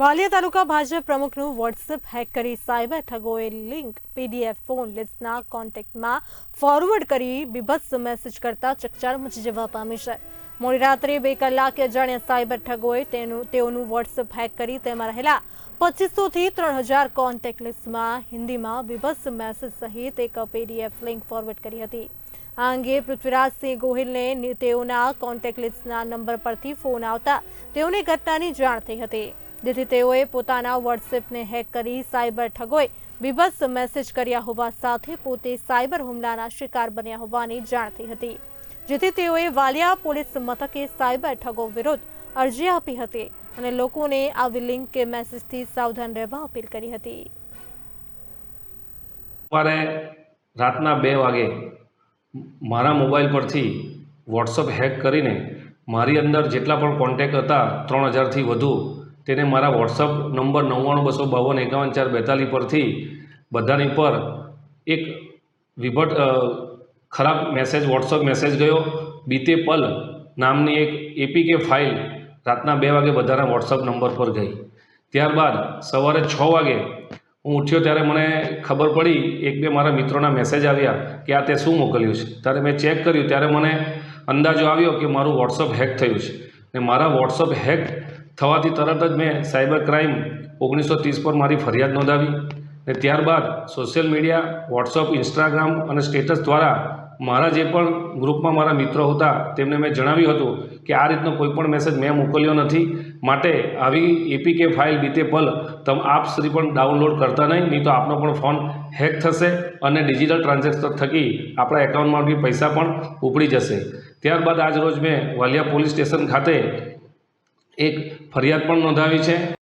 વાલિયા તાલુકા ભાજપ પ્રમુખનું WhatsApp hack કરી cyber ઠગોએ લિંક પીડીએફ ફોન લિસ્ટના કોન્ટેક્ટમાં ફોરવર્ડ કરી બીભત્સ મેસેજ કરતા ચકચાર મચી જવા પામી છે. મોડી રાત્રે બે કલાકે અજાણ્યા સાયબર ઠગોએ તેનું, તેઓનું વોટ્સએપ હેક કરી તેમાં રહેલા પચીસો થી ત્રણ હજાર કોન્ટેક્ટ લિસ્ટમાં હિન્દીમાં બીભત્સ મેસેજ સહિત એક પીડીએફ લિંક ફોરવર્ડ કરી હતી. આ અંગે પૃથ્વીરાજસિંહ ગોહિલને તેઓના કોન્ટેક્ટ લિસ્ટના નંબર પરથી ફોન આવતા તેઓને ઘટનાની જાણ થઈ હતી. જેથી તેઓએ પોતાના વોટ્સએપને હેક કરી સાયબર ઠગોએ બીભત્સ મેસેજ કર્યા હોવા સાથે પોતે સાયબર હુમલાના શિકાર બન્યા હોવાની જાણ થઈ હતી. જેથી તેઓએ વાલિયા પોલીસ મથકે સાયબર ઠગો વિરુદ્ધ અરજી આપી હતી અને લોકોને આવી લિંક કે મેસેજથી સાવધાન રહેવા અપીલ કરી હતી. મારે રાતના બે વાગે મારા મોબાઈલ પરથી વોટ્સઅપ હેક કરીને મારી અંદર જેટલા પણ કોન્ટેક હતા ત્રણ હજારથી વધુ તેને મારા વોટ્સઅપ નંબર નવ્વાણું, બસો બાવન, એકાવન, ચાર, બેતાલીસ પરથી બધાની પર એક વિભટ ખરાબ મેસેજ વોટ્સઅપ મેસેજ ગયો. બીતે પલ નામની એક એપીકે ફાઇલ રાતના બે વાગે બધાના વોટ્સઅપ નંબર પર ગઈ. ત્યારબાદ સવારે છ વાગે હું ઉઠ્યો ત્યારે મને ખબર પડી, એક બે મારા મિત્રોના મેસેજ આવ્યા કે આ તે શું મોકલ્યું છે. ત્યારે મેં ચેક કર્યું, ત્યારે મને અંદાજો આવ્યો કે મારું વોટ્સઅપ હેક થયું છે. ને મારા વોટ્સઅપ હેક થવાથી તરત જ મેં સાયબર ક્રાઇમ ઓગણીસો ત્રીસ પર મારી ફરિયાદ નોંધાવી ને ત્યારબાદ સોશિયલ મીડિયા, વોટ્સઅપ, ઇન્સ્ટાગ્રામ અને સ્ટેટસ દ્વારા મારા જે પણ ગ્રુપમાં મારા મિત્રો હતા તેમને મેં જણાવ્યું હતું કે આ રીતનો કોઈ પણ મેસેજ મેં મોકલ્યો નથી. માટે આવી એપીકે ફાઇલ બીતે પલ તમ આપ શ્રી પણ ડાઉનલોડ કરતા નહીં નહીં તો આપનો પણ ફોન હેક થશે અને ડિજિટલ ટ્રાન્ઝેક્શન થકી આપણા એકાઉન્ટમાંથી પૈસા પણ ઉપડી જશે. ત્યારબાદ આજ રોજ મેં વાલિયા પોલીસ સ્ટેશન ખાતે એક ફરિયાદ પણ નોંધાવી છે.